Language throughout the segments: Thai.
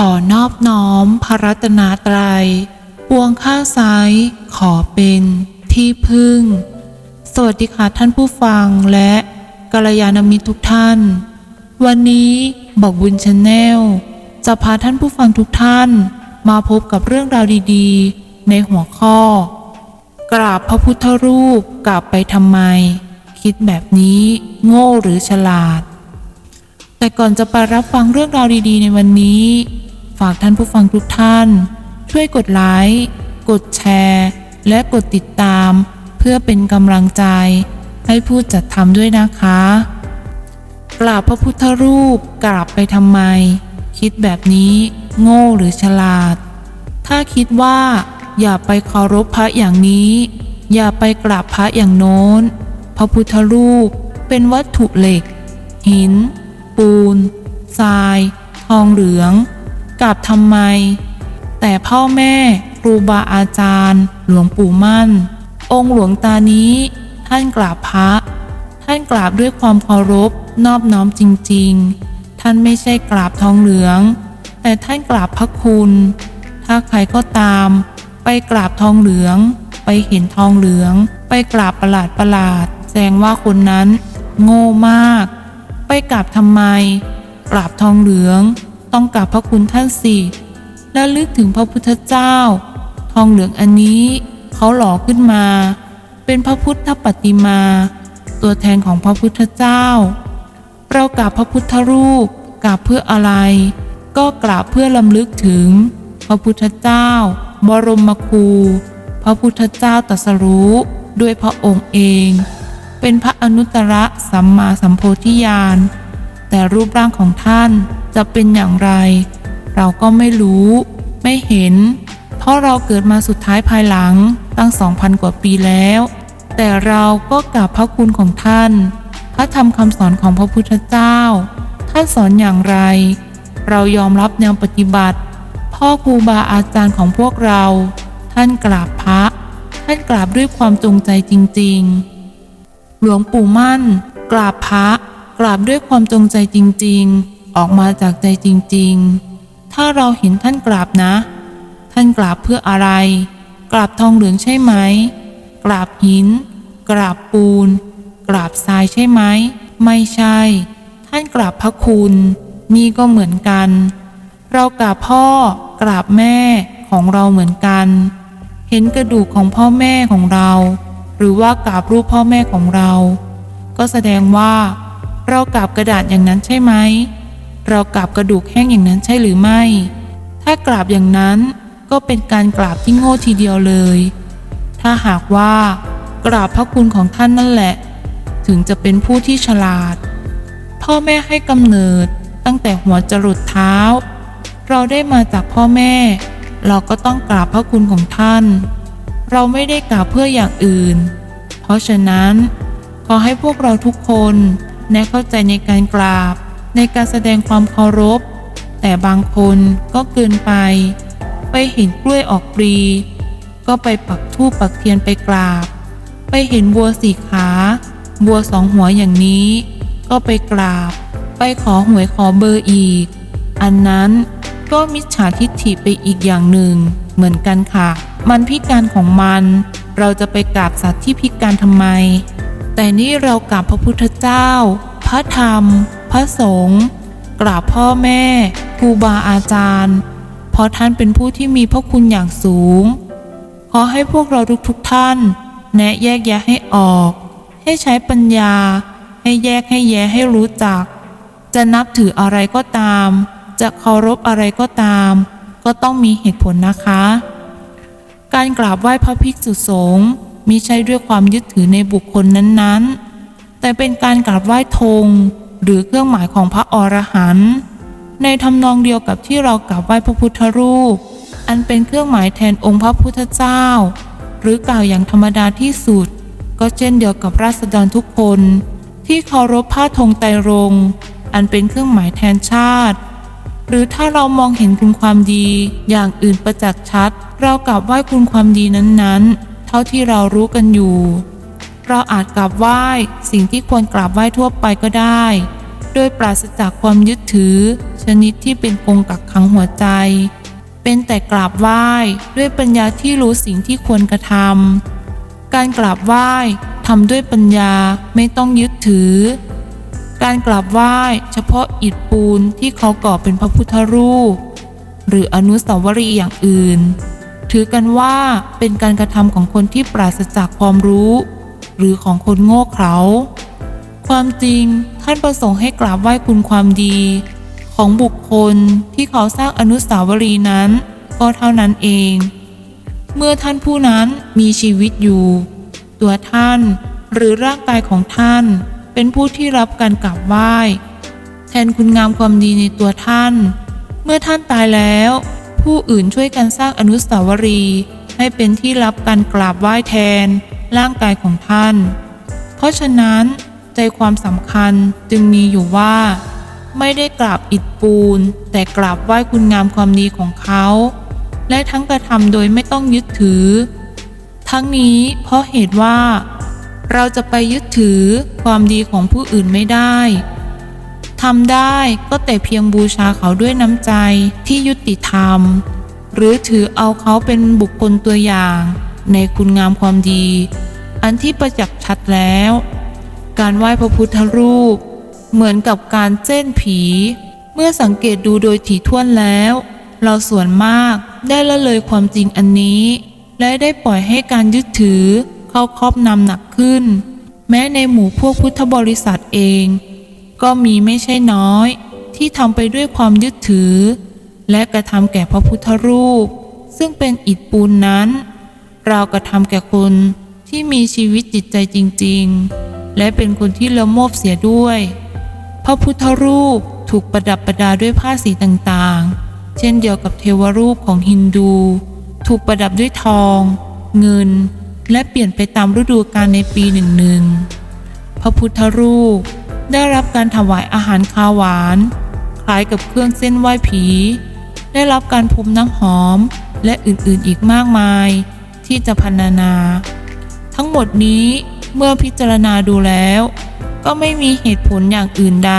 ขอนอบน้อมพระรัตนตรัย ปวงข้าซ้าย ขอเป็นที่พึ่ง สวัสดีค่ะท่านผู้ฟังและกัลยาณมิตรทุกท่าน วันนี้บอกบุญชาแนลจะพาท่านผู้ฟังทุกท่าน มาพบกับเรื่องราวดีๆ ในหัวข้อ กราบพระพุทธรูปกราบไปทำไม คิดแบบนี้โง่หรือฉลาด แต่ก่อนจะไปรับฟังเรื่องราวดีๆ ในวันนี้ ฝากท่านผู้ฟังทุกท่าน ช่วยกดไลค์กดแชร์ และกดติดตาม เพื่อเป็นกำลังใจ ให้ผู้จัดทำด้วยนะคะ กราบพระพุทธรูปกราบไปทำไม คิดแบบนี้ โง่หรือฉลาด ถ้าคิดว่า อย่าไปเคารพพระอย่างนี้ อย่าไปกราบพระอย่างโน้น พระพุทธรูปเป็นวัตถุเหล็ก หิน ปูน ทราย ทองเหลืองกราบทำไม แต่พ่อแม่ครูบาอาจารย์ หลวงปู่มั่น องค์หลวงตานี้ ท่านกราบพระ ท่านกราบด้วยความเคารพนอบน้อมจริง ๆ ท่านไม่ใช่กราบทองเหลือง แต่ท่านกราบพระคุณ ถ้าใครก็ตาม ไปกราบทองเหลือง ไปเห็นทองเหลือง ไปกราบประหลาดประหลาดแสดงว่าคนนั้น โง่มาก ไปกราบทำไม กราบทองเหลือง ต้องกราบพระคุณท่านสิและลึกถึงพระพุทธเจ้า ทองเหลืองอันนี้เขาหล่อขึ้นมา เป็นพระพุทธปฏิมา ตัวแทนของพระพุทธเจ้า เรากราบพระพุทธรูปกราบเพื่ออะไร ก็กราบเพื่อลำลึกถึง พระพุทธเจ้า บรมครู พระพุทธเจ้าตรัสรู้ด้วยพระองค์เอง เป็นพระอนุตตรสัมมาสัมโพธิญาณ แต่รูปร่างของท่านจะเป็นอย่างไร เราก็ไม่รู้ ไม่เห็น เพราะเราเกิดมาสุดท้ายภายหลังตั้งสองพันกว่าปีแล้ว แต่เราก็กราบพระคุณของท่าน พระธรรมคำสอนของพระพุทธเจ้า ท่านสอนอย่างไร เรายอมรับแนวปฏิบัติ พ่อครูบาอาจารย์ของพวกเรา ท่านกราบพระ ท่านกราบด้วยความจงใจจริง ๆ หลวงปู่มั่น กราบพระ กราบด้วยความจงใจจริงๆ ออกมาจากใจจริงๆ ถ้าเราเห็นท่านกราบนะ ท่านกราบเพื่ออะไร กราบทองเหลืองใช่ไหม กราบหิน กราบปูน กราบทรายใช่ไหม ไม่ใช่ ท่านกราบพระคุณนี่ก็เหมือนกัน เรากราบพ่อ กราบแม่ของเราเหมือนกัน เห็นกระดูกของพ่อแม่ของเรา หรือว่ากราบรูปพ่อแม่ของเรา ก็แสดงว่า เรากราบกระดาษอย่างนั้นใช่ไหม เรากราบกระดูกแห้งอย่างนั้นใช่หรือไม่ ถ้ากราบอย่างนั้นก็เป็นการกราบที่โง่ทีเดียวเลย ถ้าหากว่ากราบพระคุณของท่านนั่นแหละ ถึงจะเป็นผู้ที่ฉลาด พ่อแม่ให้กำเนิดตั้งแต่หัวจรดเท้า เราได้มาจากพ่อแม่ เราก็ต้องกราบพระคุณของท่าน เราไม่ได้กราบเพื่ออย่างอื่น เพราะฉะนั้น ขอให้พวกเราทุกคนแน่เข้าใจในการกราบ ในการแสดงความเคารพ แต่บางคนก็เกินไป ไปเห็นกล้วยออกปลีก็ไปปักธูปปักเทียนไปกราบ ไปเห็นบัวสี่ขา บัวสองหัวอย่างนี้ ก็ไปกราบ ไปขอหวยขอเบอร์อีก อันนั้นก็มิจฉาทิฏฐิไปอีกอย่างหนึ่งเหมือนกันค่ะ มันพิการของมัน เราจะไปกราบสัตว์ที่พิการทำไม แต่นี่เรากราบพระพุทธเจ้า พระธรรม พระสงฆ์กราบพ่อแม่ครูบาอาจารย์ เพราะท่านเป็นผู้ที่มีพระคุณอย่างสูง ขอให้พวกเราทุกๆทท่าน แนะแยกแยะให้ออก ให้ใช้ปัญญา ให้แยกให้แยะให้รู้จัก จะนับถืออะไรก็ตาม จะเคารพอะไรก็ตาม ก็ต้องมีเหตุผลนะคะ การกราบไหว้พระภิกษุสงฆ์มิใช่ด้วยความยึดถือในบุคคลนั้นๆ แต่เป็นการกราบไหว้ธงหรือเครื่องหมายของพระอรหันต์ในทำนองเดียวกับที่เรากราบไหว้พระพุทธรูป อันเป็นเครื่องหมายแทนองค์พระพุทธเจ้า หรือกล่าวอย่างธรรมดาที่สุด ก็เช่นเดียวกับราษฎรทุกคน ที่เคารพผ้าธงไตรรงอันเป็นเครื่องหมายแทนชาติ หรือถ้าเรามองเห็นคุณความดีอย่างอื่นประจักษ์ชัด เรากราบไหว้คุณความดีนั้นๆ เท่าที่เรารู้กันอยู่ เราอาจกราบไหว้สิ่งที่ควรกราบไหว้ทั่วไปก็ได้ โดยปราศจากความยึดถือ ชนิดที่เป็นกรงกักขังหัวใจ เป็นแต่กราบไหว้ด้วยปัญญาที่รู้สิ่งที่ควรกระทำการกราบไหว้ทำด้วยปัญญาไม่ต้องยึดถือ การกราบไหว้เฉพาะอิฐปูนที่เขาก่อเป็นพระพุทธรูป หรืออนุสาวรีย์อย่างอื่น ถือกันว่าเป็นการกระทำของคนที่ปราศจากความรู้ หรือของคนโง่เขลาความจริงท่านประสงค์ให้กราบไหว้คุณความดี ของบุคคลที่เขาสร้างอนุสาวรีย์นั้น ก็เท่านั้นเอง เมื่อท่านผู้นั้นมีชีวิตอยู่ ตัวท่านหรือร่างกายของท่านเป็นผู้ที่รับการกราบไหว้ แทนคุณงามความดีในตัวท่าน เมื่อท่านตายแล้ว ผู้อื่นช่วยกันสร้างอนุสาวรีย์ให้เป็นที่รับการกราบไหว้แทน ร่างกายของท่าน เพราะฉะนั้น ใจความสำคัญจึงมีอยู่ว่า ไม่ได้กราบอิฐปูน แต่กราบไหว้คุณงามความดีของเขา และทั้งกระทำโดยไม่ต้องยึดถือ ทั้งนี้เพราะเหตุว่า เราจะไปยึดถือความดีของผู้อื่นไม่ได้ ทำได้ก็แต่เพียงบูชาเขาด้วยน้ำใจที่ยุติธรรม หรือถือเอาเขาเป็นบุคคลตัวอย่าง ในคุณงามความดี อันที่ประจักษ์ชัดแล้ว การไหว้พระพุทธรูป เหมือนกับการเจ้นผี เมื่อสังเกตดูโดยถี่ถ้วนแล้ว เราส่วนมากได้ละเลยความจริงอันนี้ และได้ปล่อยให้การยึดถือเข้าครอบนำหนักขึ้น แม้ในหมู่พวกพุทธบริษัทเอง ก็มีไม่ใช่น้อย ที่ทำไปด้วยความยึดถือ และกระทำแก่พระพุทธรูป ซึ่งเป็นอิฐปูนนั้นเรากระทำแก่คนที่มีชีวิตจิตใจจริง ๆ และเป็นคนที่ละโมบเสียด้วย พระพุทธรูปถูกประดับประดาด้วยผ้าสีต่างๆ เช่นเดียวกับเทวรูปของฮินดู ถูกประดับด้วยทอง เงิน และเปลี่ยนไปตามฤดูกาลในปีหนึ่งหนึ่งๆพระพุทธรูป ได้รับการถวายอาหารคาวหวาน คล้ายกับเครื่องเส้นไหว้ผี ได้รับการพรมน้ำหอมและอื่นๆอีกมากมาย ที่จะพรรณนา ทั้งหมดนี้เมื่อพิจารณาดูแล้ว ก็ไม่มีเหตุผลอย่างอื่นใด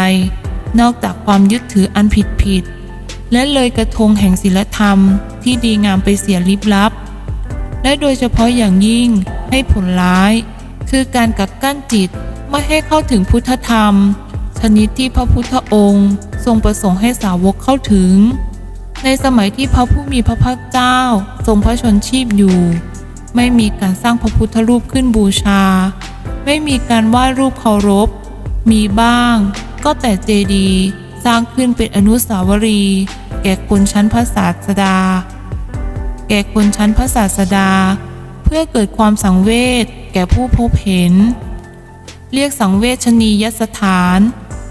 นอกจากความยึดถืออันผิดผิดๆและเลยกระทงแห่งศีลธรรมที่ดีงามไปเสียลิบลับ และโดยเฉพาะอย่างยิ่งให้ผลร้าย คือการกักกั้นจิต ไม่ให้เข้าถึงพุทธธรรม ชนิดที่พระพุทธองค์ ทรงประสงค์ให้สาวกเข้าถึง ในสมัยที่พระผู้มีพระภาคเจ้า ทรงพระชนชีพอยู่ ไม่มีการสร้างพระพุทธรูปขึ้นบูชา ไม่มีการไหว้รูปเคารพ มีบ้าง ก็แต่เจดีย์สร้างขึ้นเป็นอนุสาวรีย์แก่คนชั้นพระศาสดา แก่คนชั้นพระศาสดา เพื่อเกิดความสังเวชแก่ผู้พบเห็น เรียกสังเวชนียสถาน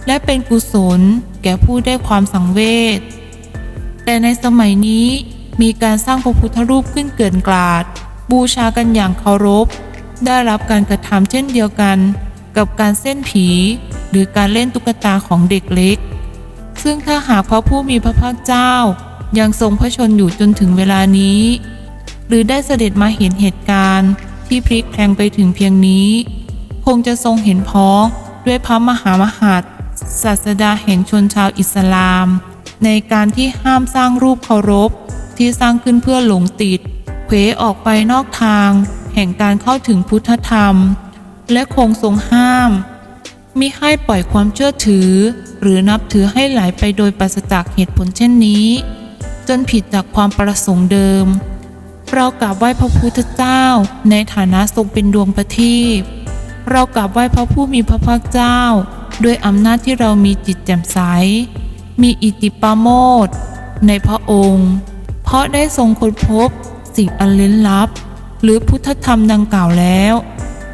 และเป็นกุศลแก่ผู้ได้ความสังเวช แต่ในสมัยนี้มีการสร้างพระพุทธรูปขึ้นเกินกลาด บูชากันอย่างเคารพ ได้รับการกระทำเช่นเดียวกัน กับการเส้นผี หรือการเล่นตุ๊กตาของเด็กเล็ก ซึ่งถ้าหากพระผู้มีพระภาคเจ้า ยังทรงพระชนอยู่จนถึงเวลานี้ หรือได้เสด็จมาเห็นเหตุการณ์ที่พลิกแพลงไปถึงเพียงนี้ คงจะทรงเห็นพ้องด้วยพระมหามหัตถ์ศาสดาแห่งชนชาวอิสลาม ในการที่ห้ามสร้างรูปเคารพ ที่สร้างขึ้นเพื่อหลงติดเผวออกไปนอกทาง แห่งการเข้าถึงพุทธธรรม และคงทรงห้ามมิให้ปล่อยความเชื่อถือ หรือนับถือให้ไหลไปโดยปราศจากเหตุผลเช่นนี้ จนผิดจากความประสงค์เดิม เรากราบไหว้พระพุทธเจ้าในฐานะทรงเป็นดวงประทีป เรากราบไหว้พระผู้มีพระภาคเจ้า ด้วยอำนาจที่เรามีจิตแจ่มใส มีอิติปาโมดในพระองค์ เพราะได้ทรงค้นพบสิ่งอันลึกลับ หรือพุทธธรรมดังกล่าวแล้ว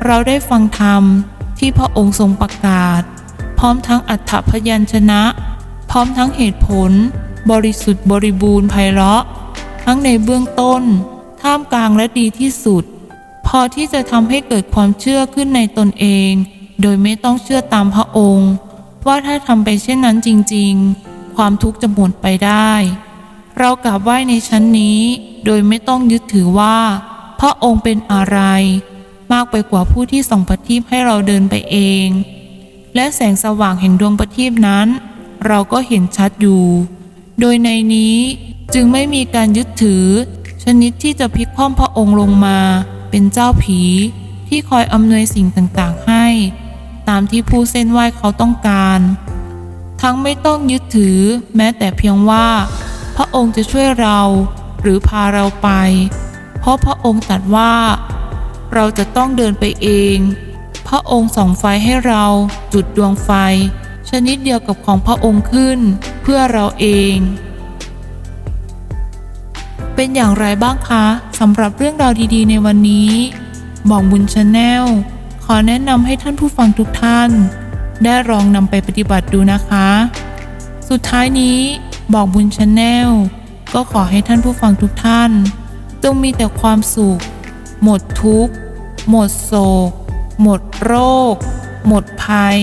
เราได้ฟังธรรมที่พระองค์ทรงประกาศ พร้อมทั้งอัฏฐพยัญชนะ พร้อมทั้งเหตุผล บริสุทธิ์บริบูรณ์ไพเราะ ทั้งในเบื้องต้น ท่ามกลางและดีที่สุด อที่จะทำให้เกิดความเชื่อขึ้นในตนเอง โดยไม่ต้องเชื่อตามพระองค์ ว่าถ้าทำไปเช่นนั้นจริง ๆ ความทุกข์จะหมดไปได้ เรากราบไหว้ในชั้นนี้ โดยไม่ต้องยึดถือว่า พระองค์เป็นอะไร มากไปกว่าผู้ที่ส่องประทีปให้เราเดินไปเอง และแสงสว่างแห่งดวงประทีปนั้น เราก็เห็นชัดอยู่ โดยในนี้จึงไม่มีการยึดถือ ชนิดที่จะพลิกคว่ำพระองค์ลงมา เป็นเจ้าผีที่คอยอำนวยสิ่งต่างๆให้ ตามที่ผู้เส้นไหว้เขาต้องการ ทั้งไม่ต้องยึดถือแม้แต่เพียงว่า พระองค์จะช่วยเราหรือพาเราไป เพราะพระองค์ตรัสว่า เราจะต้องเดินไปเอง พระองค์ส่องไฟให้เราจุดดวงไฟ ชนิดเดียวกับของพระองค์ขึ้นเพื่อเราเอง เป็นอย่างไรบ้างคะสำหรับเรื่องราวดีๆ ในวันนี้ บอกบุญชาแนลขอแนะนำให้ท่านผู้ฟังทุกท่าน ได้ลองนำไปปฏิบัติดูนะคะ สุดท้ายนี้บอกบุญชาแนลก็ขอให้ท่านผู้ฟังทุกท่าน จงมีแต่ความสุข หมดทุกข์ หมดโศก หมดโรค หมดภัย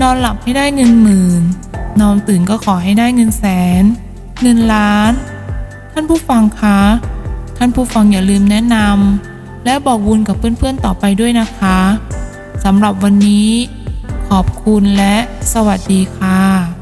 นอนหลับให้ได้เงินหมื่น นอนตื่นก็ขอให้ได้เงินแสน เงินล้านานผู้ฟังคะ ท่านผู้ฟังอย่าลืมแนะนำและบอกบุญกับเพื่อนๆต่อไปด้วยนะคะสำหรับวันนี้ ขอบคุณและสวัสดีค่ะ